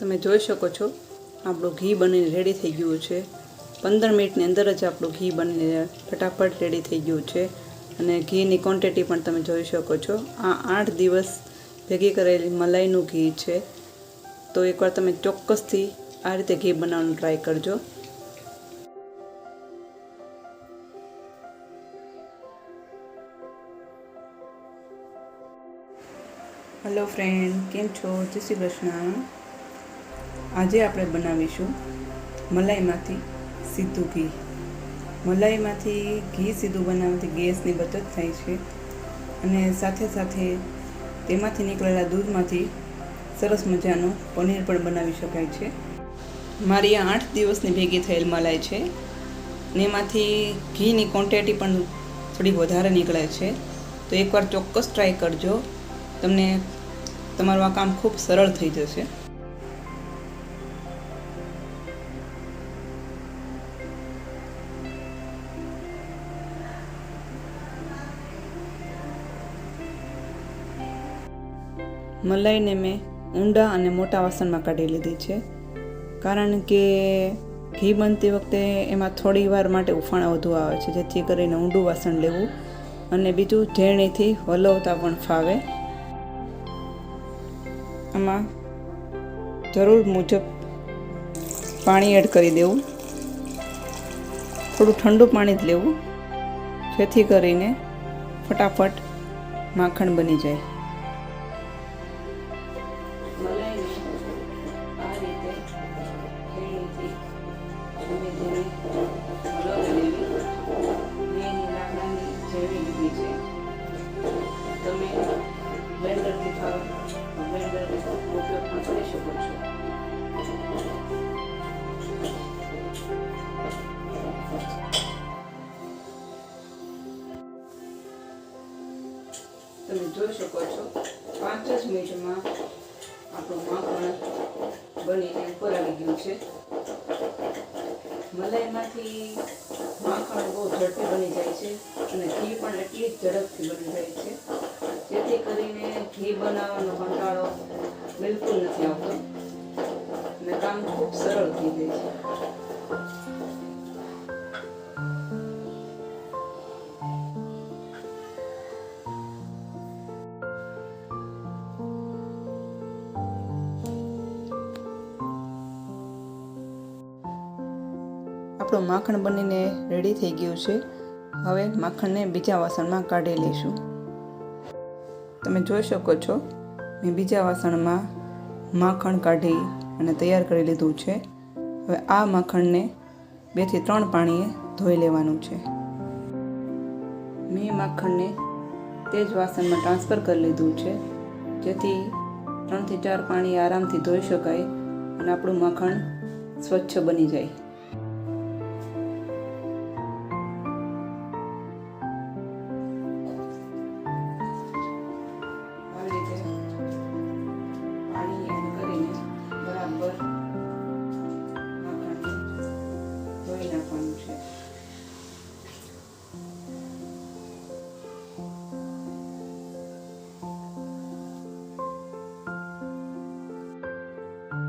તમે જોઈ શકો છો, આપણું ઘી બનીને રેડી થઈ ગયું છે. પંદર મિનિટની અંદર જ આપણું ઘી બનીને ફટાફટ રેડી થઈ ગયું છે. અને ઘીની ક્વોન્ટિટી પણ તમે જોઈ શકો છો. આ આઠ દિવસ ભેગી કરેલી મલાઈનું ઘી છે. તો એકવાર તમે ચોક્કસથી આ રીતે ઘી બનાવવાનું ટ્રાય કરજો. હેલો ફ્રેન્ડ કેમ છો? જય શ્રી કૃષ્ણ. આજે આપણે બનાવીશું મલાઈમાંથી સીધું ઘી. મલાઈમાંથી ઘી સીધું બનાવવાથી ગેસની બચત થાય છે અને સાથે સાથે તેમાંથી નીકળેલા દૂધમાંથી સરસ મજાનું પનીર પણ બનાવી શકાય છે. મારી આ આઠ દિવસની ભેગી થયેલ મલાઈ છે ને એમાંથી ઘીની ક્વોન્ટિટી પણ થોડી વધારે નીકળે છે. તો એકવાર ચોક્કસ ટ્રાય કરજો. તમને તમારું આ કામ ખૂબ સરળ થઈ જશે. મલાઈને મેં ઊંડા અને મોટા વાસણમાં કાઢી લીધી છે. કારણ કે ઘી બનતી વખતે એમાં થોડી વાર માટે ઉફાણા વધુ આવે છે, જેથી કરીને ઊંડું વાસણ લેવું અને બીજું ઝેરણીથી હલવતા પણ ફાવે. આમાં જરૂર મુજબ પાણી એડ કરી દેવું. થોડું ઠંડુ પાણી જ લેવું, જેથી કરીને ફટાફટ માખણ બની જાય. શકો છો. પાંચ જ મિનિટમાં આપણું માખણ બનીને ઉપર આવી ગયું છે. મલાઈમાંથી માખણ બહુ ઝડપી બની જાય છે અને ઘી પણ એટલી જ ઝડપથી બની જાય છે. જેથી કરીને ઘી બનાવવાનો કંટાળો બિલકુલ નથી આવતો. અને કામ ખૂબ સરળ થઈ જાય છે. આપણું માખણ બનીને રેડી થઈ ગયું છે. હવે માખણને બીજા વાસણમાં કાઢી લઈશું. તમે જોઈ શકો છો, મેં બીજા વાસણમાં માખણ કાઢી અને તૈયાર કરી લીધું છે. હવે આ માખણને બેથી ત્રણ પાણીએ ધોઈ લેવાનું છે. મેં માખણને તે જ વાસણમાં ટ્રાન્સફર કરી લીધું છે, જેથી ત્રણથી ચાર પાણી આરામથી ધોઈ શકાય અને આપણું માખણ સ્વચ્છ બની જાય.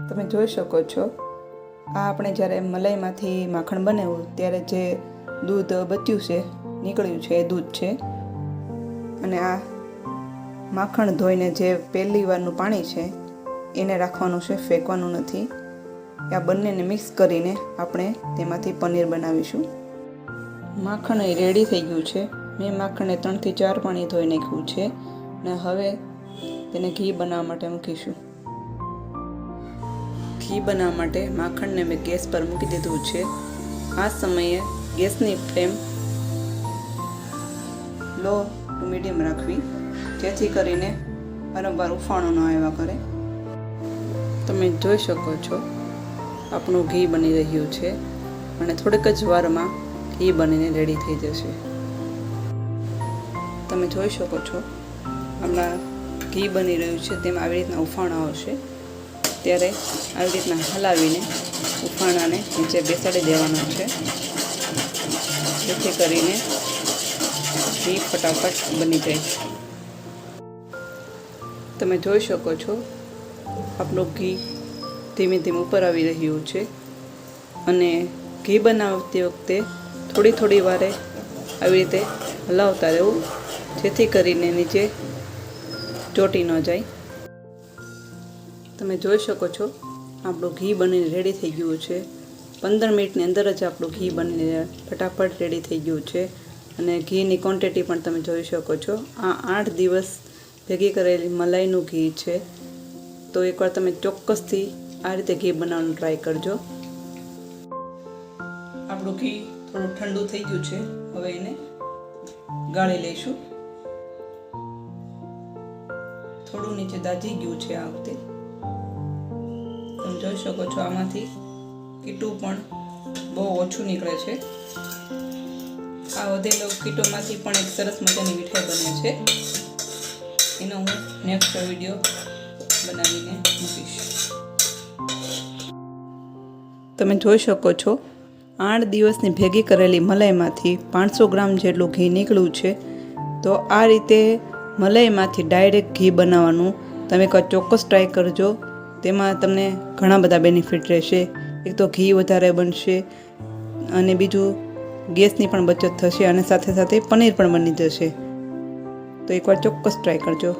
તમે જોઈ શકો છો. આ આપણે જ્યારે મલાઈમાંથી માખણ બનાવ્યું, ત્યારે જે દૂધ બચ્યું છે, નીકળ્યું છે, એ દૂધ છે. અને આ માખણ ધોઈને જે પહેલી વારનું પાણી છે, એને રાખવાનું છે, ફેંકવાનું નથી. આ બંનેને મિક્સ કરીને આપણે તેમાંથી પનીર બનાવીશું. માખણ એ રેડી થઈ ગયું છે. મેં માખણને ત્રણથી ચાર પાણી ધોઈ નાખ્યું છે. અને હવે તેને ઘી બનાવવા માટે મૂકીશું. ઘી બનાવવા માટે માખણને મેં ગેસ પર મૂકી દીધું છે. આ સમયે ગેસની ફ્લેમ લો ટુ મીડિયમ રાખવી. જેથી કરીને વારંવાર ઉફાણો ન આવ્યા કરે. તમે જોઈ શકો છો, આપણું ઘી બની રહ્યું છે અને થોડીક જ વારમાં ઘી બનીને રેડી થઈ જશે. તમે જોઈ શકો છો, હમણાં ઘી બની રહ્યું છે, તેમાં આવી રીતના ઉફાણો આવશે. ત્યારે આવી રીતના હલાવીને ઉફાણાને નીચે બેસાડી દેવાનો છે. જેથી કરીને ઘી ફટાફટ બની જાય તમે જોઈ શકો છો, આપણું ઘી ધીમે ધીમે ઉપર આવી રહ્યું છે અને ઘી બનાવતી વખતે થોડી થોડી વારે આવી રીતે હલાવતા રહેવું, જેથી કરીને નીચે ચોટી ન જાય. તમે જોઈ શકો છો, આપણું ઘી બનીને રેડી થઈ ગયું છે. પંદર મિનિટની અંદર જ આપણું ઘી બનીને ફટાફટ રેડી થઈ ગયું છે. અને ઘીની ક્વોન્ટિટી પણ તમે જોઈ શકો છો. આ આઠ દિવસ ભેગી કરેલી મલાઈનું ઘી છે. તો એકવાર તમે ચોક્કસથી આ રીતે ઘી બનાવવાનું ટ્રાય કરજો. આપણું ઘી થોડું ઠંડુ થઈ ગયું છે. હવે એને ગાળી લઈશું. થોડું નીચે દાજી ગયું છે આ વખતે. જોઈ શકો છો આમાંથી. કીટું પણ બહુ ઓછું નીકળે છે. આ વધેલો કીટોમાંથી પણ એક સરસ મજાની મીઠાઈ બને છે. એનો હું નેક્સ્ટ વીડિયો બનાવીને મૂકીશ. તમે જોઈ શકો છો, આઠ દિવસની ભેગી કરેલી મલાઈમાંથી પાંચસો ગ્રામ જેટલું ઘી નીકળ્યું છે. તો આ રીતે મલાઈમાંથી ડાયરેક્ટ ઘી બનાવવાનું તમે એક ચોક્કસ ટ્રાય કરજો. તેમાં તમને ઘણા બધા બેનિફિટ રહેશે. એક તો ઘી વધારે બનશે અને બીજું ગેસની પણ બચત થશે અને સાથે સાથે પનીર પણ બની જશે. તો એકવાર ચોક્કસ ટ્રાય કરજો.